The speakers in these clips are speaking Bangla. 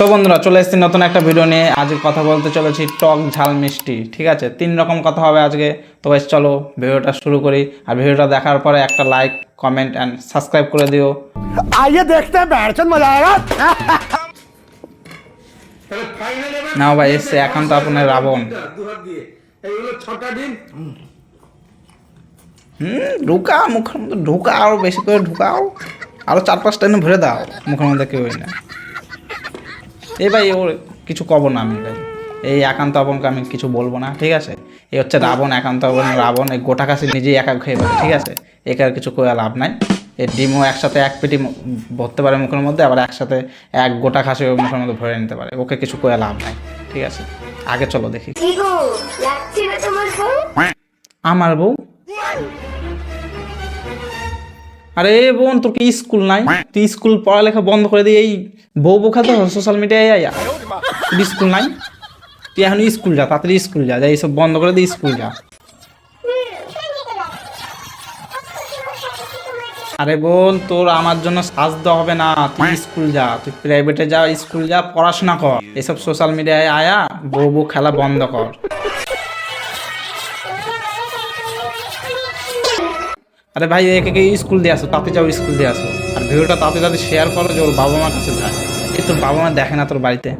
তো বন্ধুরা চলে এসেছি নতুন একটা ভিডিও নিয়ে। আজকে কথা বলতে চলেছি টক ঝাল মিষ্টি ঠিক আছে? তিন রকম কথা হবে আজকে। তো বেশ চলো ভিডিওটা শুরু করি। আর ভিডিওটা দেখার পরে একটা লাইক কমেন্ট অ্যান্ড সাবস্ক্রাইব করে দিও। আইয়ে দেখতে নাও ভাই এসছে এখন তো আপনার রাবণ। হুম ঢুকা মুখের মধ্যে ঢুকা বেশি করে ঢুকাও। আরও চার পাঁচটা এনে ভরে দাও মুখের মধ্যে কেউ না এই ভাই ওর কিছু কব না আমি ভাই। এই একান্ত আপনকে আমি কিছু বলব না ঠিক আছে? এই হচ্ছে রাবণ একান্ত আপন রাবণ এই গোটা কাছে নিজেই একা খেয়ে পারে ঠিক আছে? একে আর কিছু করে লাভ নাই। এই ডিমও একসাথে এক পেটি ভরতে পারে মুখের মধ্যে আবার একসাথে এক গোটা খাসি মুখের মধ্যে ভরে নিতে পারে। ওকে কিছু করে লাভ নাই ঠিক আছে? আগে চলো দেখি। আমার বউ? আরে বোন, তোর কি স্কুল নাই? তুই স্কুল পড়ালেখা বন্ধ করে দিয়ে এই বউ বউ খেলতে সোশ্যাল মিডিয়ায় আয়া। স্কুল নাই? তুই এখন স্কুল যা, তাড়াতাড়ি স্কুল যা যা এইসব বন্ধ করে দিয়ে স্কুল যা। আরে বোন, তোর আমার জন্য সাজ দেওয়া হবে না, তুই স্কুল যা, তুই প্রাইভেটে যা, স্কুল যা, পড়াশোনা কর। এসব সোশ্যাল মিডিয়ায় আয়া, বউ বউ খেলা বন্ধ কর। আরে ভাই, একে কে স্কুল দিয়ে আসো, তাতে যাও স্কুল দিয়ে আসো। আর ভিডিওটা তাতে তাতে শেয়ার করো যে ওর বাবা মার কাছে যায় এই তোর বাবা মা দেখে না তোর বাড়িতে।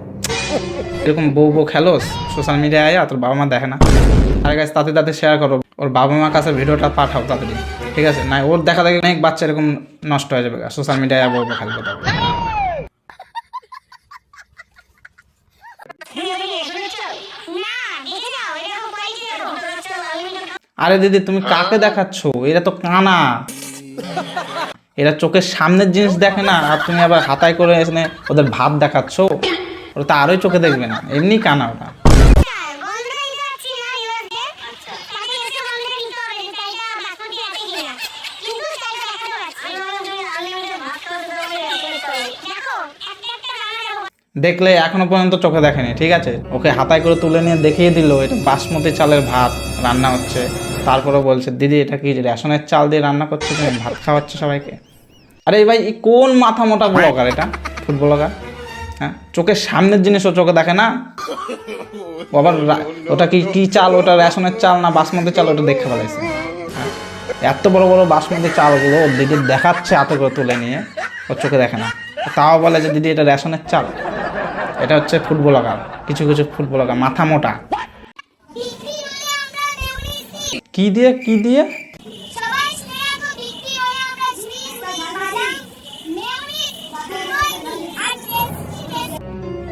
এরকম বউ বউ খেলোস সোশ্যাল মিডিয়ায় আয়া, তোর বাবা মা দেখে না। আরে গাছ তাতে তাতে শেয়ার করো। ওর বাবা মার কাছে ভিডিওটা পাঠাও তাড়াতাড়ি। ঠিক আছে? না, ওর দেখা দেখে অনেক বাচ্চা এরকম নষ্ট হয়ে যাবে সোশ্যাল মিডিয়ায় বউ বউ খেলবে তবে আরে দিদি তুমি কাকে দেখাচ্ছ? এরা তো কানা। এরা চোখের সামনের জিনিস দেখে না আর তুমি আবার হাতায় করে এসে ওদের ভাব দেখাচ্ছ? ওরা তো আরোই চোখে দেখবে না এমনি কানা ওটা দেখলে এখনও পর্যন্ত চোখে দেখেনি, ঠিক আছে? ওকে হাতায় করে তুলে নিয়ে দেখিয়ে দিল, এটা বাসমতি চালের ভাত, রান্না হচ্ছে। তারপরে বলছে, দিদি, এটা কি রেশনের চাল দিয়ে রান্না করছে ভাত খাওয়াচ্ছে সবাইকে? আরে ভাই কোন মাথা মোটা ব্লগার এটা? ফুড ব্লগার হ্যাঁ? চোখের সামনের জিনিস ও চোখে দেখে না? আবার ওটা কি কি চাল? ওটা রেশনের চাল না বাসমতি চাল? ওটা দেখে ফেলাইছে। হ্যাঁ? এত বড় বড় বাসমতি চালগুলো দিদি দেখাচ্ছে হাতে করে তুলে নিয়ে ওর চোখে দেখে না। তাও বলে যে, দিদি, এটা রেশনের চাল। এটা হচ্ছে ফুটবলার কিছু কিছু ফুটবলার মাথা মোটা। কি দিয়ে? কি দিয়ে?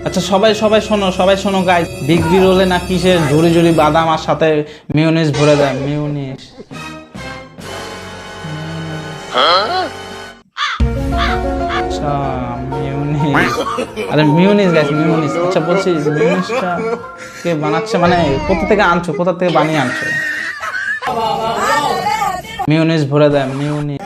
আচ্ছা সবাই সবাই শোনো সবাই শোনো গাইস বিগ বি রোলে না কিসের ঝুড়ি ঝুড়ি বাদাম আর সাথে মিউনিস ভরে দেয়? মিউনিস আচ্ছা আরে মিউনিস গাইস মিউনিস। আচ্ছা বলছি, মিউনিসটা কে বানাচ্ছে? মানে কোথা থেকে আনছো? কোথা থেকে বানিয়ে আনছো? মিউনিস ভরে দেয়, মিউনিস।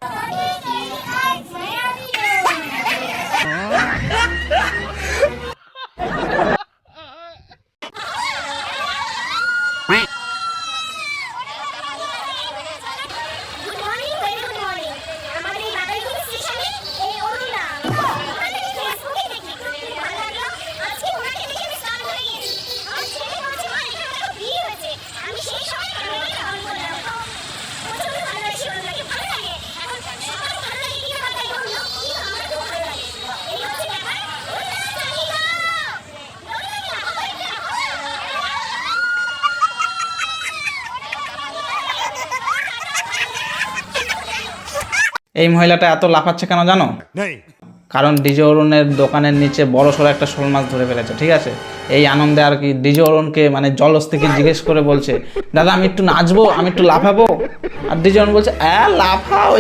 এই মহিলাটা এত লাফাচ্ছে কেন জানো? কারণ ডিজে অরুণের দোকানের নিচে বড় সড়ো একটা শোল মাছ ধরে ফেলেছে ঠিক আছে? এই আনন্দে আর কি ডিজে অরুণকে মানে জলস্থিকে জিজ্ঞেস করে বলছে দাদা আমি একটু নাচবো আমি একটু লাফাবো? আর ডিজে অরুণ বলছে অ্যা লাফাও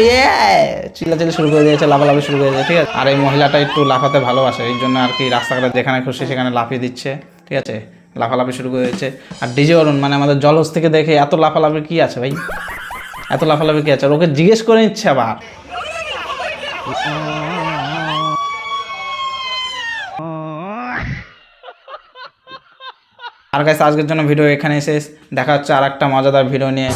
চিল্লাচিল্লি শুরু করে দিয়েছে লাফালাফি শুরু করে দিয়েছে ঠিক আছে? আর এই মহিলাটা একটু লাফাতে ভালোবাসে এই জন্য আর কি রাস্তাঘাটে যেখানে খুশি সেখানে লাফিয়ে দিচ্ছে ঠিক আছে? লাফালাফি শুরু করে দিয়েছে। আর ডিজে অরুণ মানে আমাদের জলস্থিকে দেখে এত লাফালাফি কি আছে ভাই? এত লাফালাফি কি আছে? ওকে জিজ্ঞেস করে নিচ্ছে আবার। আর কাছে আজকের জন্য ভিডিও এখানে শেষ। দেখা হচ্ছে আর একটা মজাদার ভিডিও নিয়ে।